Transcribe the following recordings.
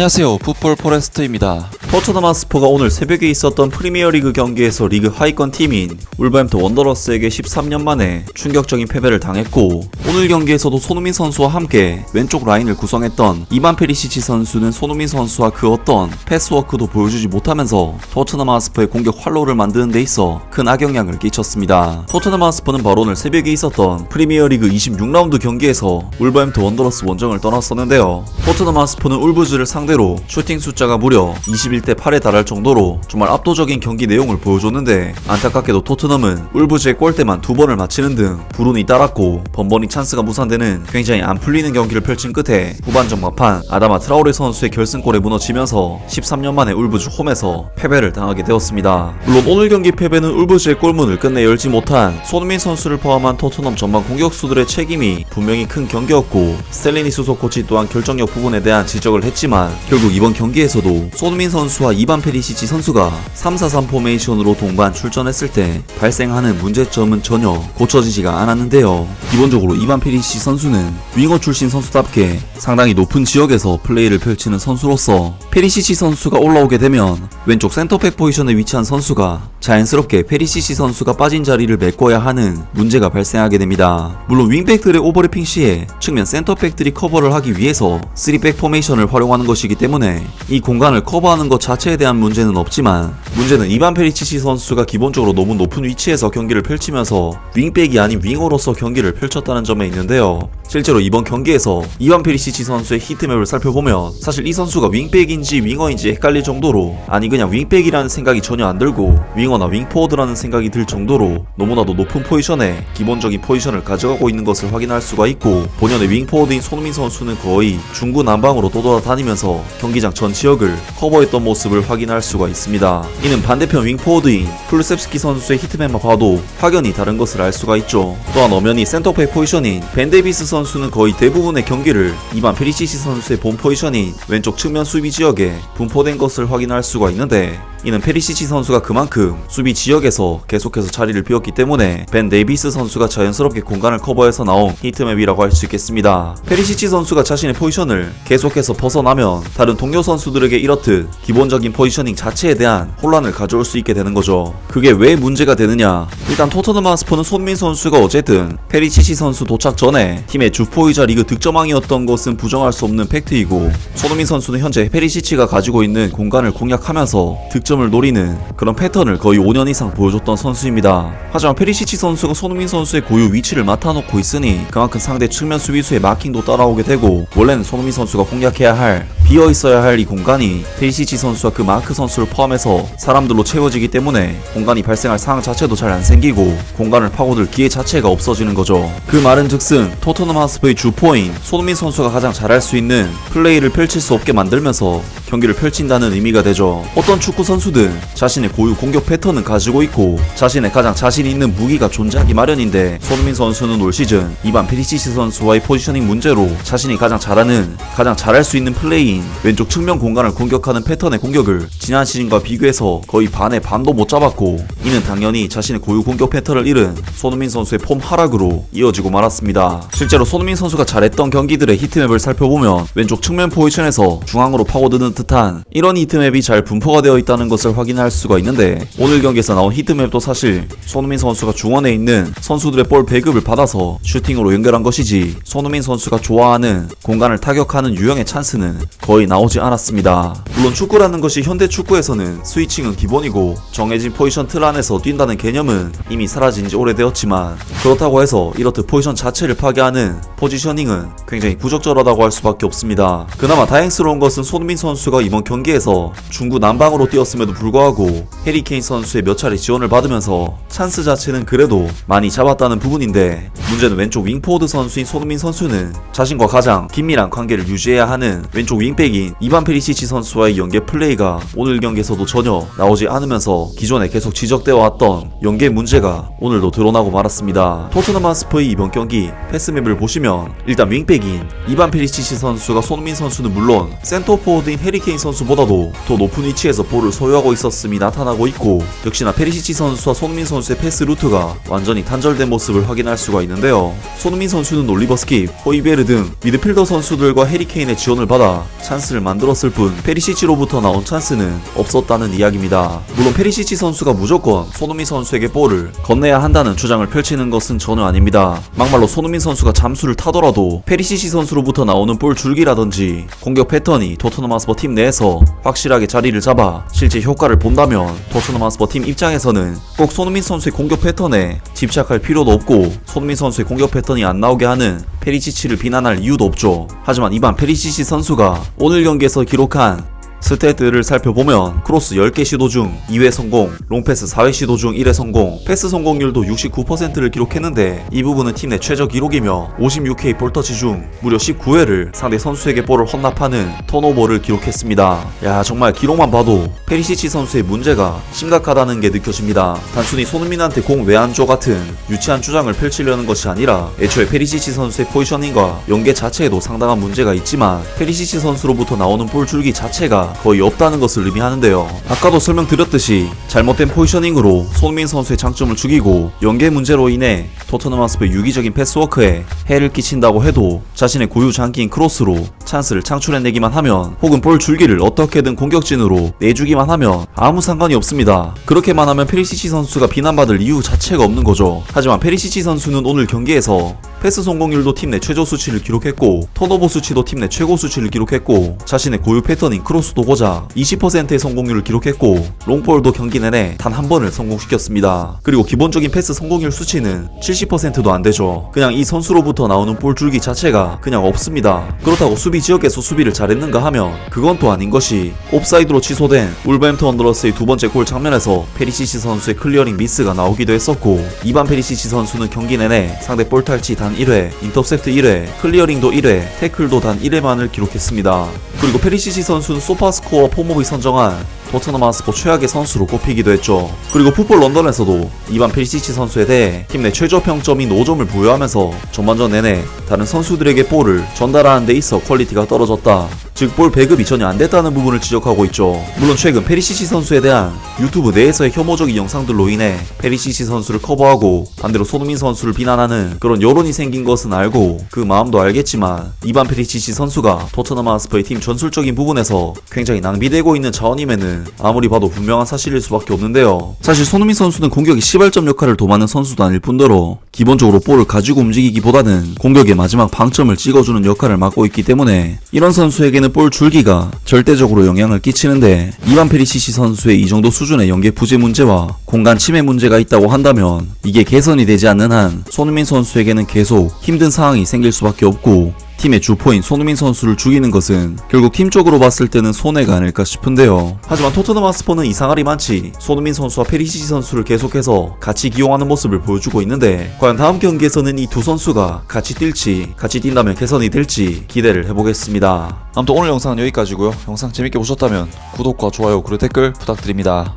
안녕하세요. 풋볼 포레스트입니다. 토트넘 하스퍼가 오늘 새벽에 있었던 프리미어리그 경기에서 리그 하위권 팀인 울버햄튼 원더러스에게 13년 만에 충격적인 패배를 당했고 오늘 경기에서도 손흥민 선수와 함께 왼쪽 라인을 구성했던 이반 페리시치 선수는 손흥민 선수와 그 어떤 패스워크도 보여주지 못하면서 토트넘 하스퍼의 공격 활로를 만드는 데 있어 큰 악영향을 끼쳤습니다. 토트넘 하스퍼는 바로 오늘 새벽에 있었던 프리미어리그 26라운드 경기에서 울버햄튼 원더러스 원정을 떠났었는데요. 토트넘 하스퍼는 울브즈를 상대로 슈팅 숫자가 무려 21대 8에 달할 정도로 정말 압도적인 경기 내용을 보여줬는데 안타깝게도 토트넘은 울브즈의 골대만 두 번을 맞히는 등 불운이 따랐고 번번이 찬스가 무산되는 굉장히 안 풀리는 경기를 펼친 끝에 후반전 막판 아다마 트라우레 선수의 결승골에 무너지면서 13년 만에 울브즈 홈에서 패배를 당하게 되었습니다. 물론 오늘 경기 패배는 울브즈의 골문을 끝내 열지 못한 손흥민 선수를 포함한 토트넘 전반 공격수들의 책임이 분명히 큰 경기였고 스텔리니 수석 코치 또한 결정력 부분에 대한 지적을 했지만 결국 이번 경기에서도 손흥민 선수 와 이반 페리시치 선수가 3-4-3 포메이션으로 동반 출전했을 때 발생하는 문제점은 전혀 고쳐지지가 않았는데요. 기본적으로 이반 페리시치 선수는 윙어 출신 선수답게 상당히 높은 지역에서 플레이를 펼치는 선수로서 페리시치 선수가 올라오게 되면 왼쪽 센터백 포지션에 위치한 선수가 자연스럽게 페리시치 선수가 빠진 자리를 메꿔야 하는 문제가 발생하게 됩니다. 물론 윙백들의 오버래핑 시에 측면 센터백들이 커버를 하기 위해서 3백 포메이션을 활용하는 것이기 때문에 이 공간을 커버하는 것 자체에 대한 문제는 없지만 문제는 이반 페리치치 선수가 기본적으로 너무 높은 위치에서 경기를 펼치면서 윙백이 아닌 윙어로서 경기를 펼쳤다는 점에 있는데요. 실제로 이번 경기에서 이반 페리시치 선수의 히트맵을 살펴보면 사실 이 선수가 윙백인지 윙어인지 헷갈릴 정도로 아니 그냥 윙백이라는 생각이 전혀 안 들고 윙어나 윙포워드라는 생각이 들 정도로 너무나도 높은 포지션에 기본적인 포지션을 가져가고 있는 것을 확인할 수가 있고 본연의 윙포워드인 손흥민 선수는 거의 중구 난방으로 떠돌아다니면서 경기장 전 지역을 커버했던 모습을 확인할 수가 있습니다. 이는 반대편 윙포워드인 플루셉스키 선수의 히트맵만 봐도 확연히 다른 것을 알 수가 있죠. 또한 엄연히 센터백 포지션인 벤 데이비스 선수 는 거의 대부분의 경기를 이반 페리시치 선수의 본 포지션인 왼쪽 측면 수비 지역에 분포된 것을 확인할 수가 있는데 이는 페리시치 선수가 그만큼 수비 지역에서 계속해서 자리를 비웠기 때문에 벤 데이비스 선수가 자연스럽게 공간을 커버해서 나온 히트맵이라고 할 수 있겠습니다. 페리시치 선수가 자신의 포지션을 계속해서 벗어나면 다른 동료 선수들에게 이렇듯 기본적인 포지셔닝 자체에 대한 혼란을 가져올 수 있게 되는 거죠. 그게 왜 문제가 되느냐? 일단 토트넘 하스퍼는 손민 선수가 어쨌든 페리시치 선수 도착 전에 팀의 주포이자 리그 득점왕이었던 것은 부정할 수 없는 팩트이고 손흥민 선수는 현재 페리시치가 가지고 있는 공간을 공략하면서 득점 을 노리는 그런 패턴을 거의 5년 이상 보여줬던 선수입니다. 하지만 페리시치 선수가 손흥민 선수의 고유 위치를 맡아놓고 있으니 그만큼 상대 측면 수비수의 마킹도 따라오게 되고 원래는 손흥민 선수가 공략해야 할 비어 있어야 할 이 공간이 페리시치 선수와 그 마크 선수를 포함해서 사람들로 채워지기 때문에 공간이 발생할 상황 자체도 잘 안 생기고 공간을 파고들 기회 자체가 없어지는 거죠. 그 말은 즉슨 토트넘 하스퍼의 주포인 손흥민 선수가 가장 잘할 수 있는 플레이를 펼칠 수 없게 만들면서 경기를 펼친다는 의미가 되죠. 어떤 축구 선수든 자신의 고유 공격 패턴은 가지고 있고 자신의 가장 자신 있는 무기가 존재하기 마련인데 손흥민 선수는 올 시즌 이반 페리시치 선수와의 포지셔닝 문제로 자신이 가장 잘하는 가장 잘할 수 있는 플레이인 왼쪽 측면 공간을 공격하는 패턴의 공격을 지난 시즌과 비교해서 거의 반의 반도 못 잡았고 이는 당연히 자신의 고유 공격 패턴을 잃은 손흥민 선수의 폼 하락으로 이어지고 말았습니다. 실제로 손흥민 선수가 잘했던 경기들의 히트맵을 살펴보면 왼쪽 측면 포지션에서 중앙으로 파고드는 듯한 이런 히트맵이 잘 분포가 되어 있다는 것을 확인할 수가 있는데 오늘 경기에서 나온 히트맵도 사실 손흥민 선수가 중원에 있는 선수들의 볼 배급을 받아서 슈팅으로 연결한 것이지 손흥민 선수가 좋아하는 공간을 타격하는 유형의 찬스는 거의 나오지 않았습니다. 물론 축구라는 것이 현대 축구에서는 스위칭은 기본이고 정해진 포지션 틀 안에서 뛴다는 개념은 이미 사라진 지 오래되었지만 그렇다고 해서 이렇듯 포지션 자체를 파괴하는 포지셔닝은 굉장히 부적절하다고 할 수밖에 없습니다. 그나마 다행스러운 것은 손흥민 선수가 이번 경기에서 중구 난방으로 뛰었음에도 불구하고 해리케인 선수의 몇 차례 지원을 받으면서 찬스 자체는 그래도 많이 잡았다는 부분인데 문제는 왼쪽 윙포워드 선수인 손흥민 선수는 자신과 가장 긴밀한 관계를 유지해야 하는 왼쪽 윙 백인 이반 페리시치 선수와의 연계 플레이가 오늘 경기에서도 전혀 나오지 않으면서 기존에 계속 지적되어 왔던 연계 문제가 오늘도 드러나고 말았습니다. 토트넘 하스퍼의 이번 경기 패스맵을 보시면 일단 윙백인 이반 페리시치 선수가 손흥민 선수는 물론 센터포워드인 해리 해리케인 선수보다도 더 높은 위치에서 볼을 소유하고 있었음이 나타나고 있고 역시나 페리시치 선수와 손흥민 선수의 패스 루트가 완전히 단절된 모습을 확인할 수가 있는데요. 손흥민 선수는 올리버 스킵, 호이베르 등 미드필더 선수들과 해리케인의 지원을 받아 찬스를 만들었을 뿐 페리시치로부터 나온 찬스는 없었다는 이야기입니다. 물론 페리시치 선수가 무조건 손흥민 선수에게 볼을 건네야 한다는 주장을 펼치는 것은 전혀 아닙니다. 막말로 손흥민 선수가 잠수를 타더라도 페리시치 선수로부터 나오는 볼 줄기라든지 공격 패턴이 토트넘 하스퍼 팀 내에서 확실하게 자리를 잡아 실제 효과를 본다면 토트넘 하스퍼 팀 입장에서는 꼭 손흥민 선수의 공격 패턴에 집착할 필요도 없고 손흥민 선수의 공격 패턴이 안 나오게 하는 페리시치를 비난할 이유도 없죠. 하지만 이반 페리시치 선수가 오늘 경기에서 기록한 스탯들을 살펴보면 크로스 10개 시도 중 2회 성공, 롱패스 4회 시도 중 1회 성공, 패스 성공률도 69%를 기록했는데 이 부분은 팀 내 최저 기록이며 56K 볼터치 중 무려 19회를 상대 선수에게 볼을 헌납하는 턴오버를 기록했습니다. 야 정말 기록만 봐도 페리시치 선수의 문제가 심각하다는 게 느껴집니다. 단순히 손흥민한테 공줘 같은 유치한 주장을 펼치려는 것이 아니라 애초에 페리시치 선수의 포지셔닝과 연계 자체에도 상당한 문제가 있지만 페리시치 선수로부터 나오는 볼 줄기 자체가 거의 없다는 것을 의미하는데요. 아까도 설명드렸듯이 잘못된 포지셔닝으로 손흥민 선수의 장점을 죽이고 연계 문제로 인해 토트넘 하스프의 유기적인 패스워크에 해를 끼친다고 해도 자신의 고유 장기인 크로스로 찬스를 창출해내기만 하면 혹은 볼 줄기를 어떻게든 공격진으로 내주기만 하면 아무 상관이 없습니다. 그렇게만 하면 페리시치 선수가 비난받을 이유 자체가 없는 거죠. 하지만 페리시치 선수는 오늘 경기에서 패스 성공률도 팀 내 최저 수치를 기록했고 턴오버 수치도 팀 내 최고 수치를 기록했고 자신의 고유 패턴인 크로스 도 고작 20%의 성공률을 기록했고 롱볼도 경기 내내 단 한 번을 성공시켰습니다. 그리고 기본적인 패스 성공률 수치는 70%도 안 되죠. 그냥 이 선수로부터 나오는 볼 줄기 자체가 그냥 없습니다. 그렇다고 수비 지역에서 수비를 잘했는가 하면 그건 또 아닌 것이 옵사이드로 취소된 울버햄튼 원더러스의 두 번째 골 장면에서 페리시치 선수의 클리어링 미스가 나오기도 했었고 이반 페리시치 선수는 경기 내내 상대 볼 탈취 단 1회, 인터셉트 1회, 클리어링도 1회, 태클도 단 1회만을 기록했습니다. 그리고 페리시치 선수는 소파스코어 폼업이 선정한 토트넘 하스포 최악의 선수로 꼽히기도 했죠. 그리고 풋볼 런던에서도 이반 페리시치 선수에 대해 팀 내 최저 평점인 5점을 부여하면서 전반전 내내 다른 선수들에게 볼을 전달하는 데 있어 퀄리티가 떨어졌다. 즉 볼 배급이 전혀 안 됐다는 부분을 지적하고 있죠. 물론 최근 페리시치 선수에 대한 유튜브 내에서의 혐오적인 영상들로 인해 페리시치 선수를 커버하고 반대로 손흥민 선수를 비난하는 그런 여론이 생긴 것은 알고 그 마음도 알겠지만 이반 페리시치 선수가 토트넘 하스퍼의 팀 전술적인 부분에서 굉장히 낭비되고 있는 자원임에는 아무리 봐도 분명한 사실일 수밖에 없는데요. 사실 손흥민 선수는 공격의 시발점 역할을 도맡는 선수도 아닐 뿐더러 기본적으로 볼을 가지고 움직이기보다는 공격의 마지막 방점을 찍어주는 역할을 맡고 있기 때문에 이런 선수에게는 볼 줄기가 절대적으로 영향을 끼치는데 이반 페리시치 선수의 이 정도 수준의 연계 부재 문제와 공간 침해 문제가 있다고 한다면 이게 개선이 되지 않는 한 손흥민 선수에게는 계속 힘든 상황이 생길 수밖에 없고 팀의 주포인 손흥민 선수를 죽이는 것은 결국 팀적으로 봤을 때는 손해가 아닐까 싶은데요. 하지만 토트넘 하스퍼는 많지 손흥민 선수와 페리시치 선수를 계속해서 같이 기용하는 모습을 보여주고 있는데 과연 다음 경기에서는 이 두 선수가 같이 뛸지 같이 뛴다면 개선이 될지 기대를 해보겠습니다. 아무튼 오늘 영상은 여기까지고요. 영상 재밌게 보셨다면 구독과 좋아요 그리고 댓글 부탁드립니다.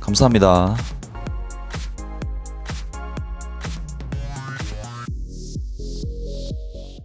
감사합니다.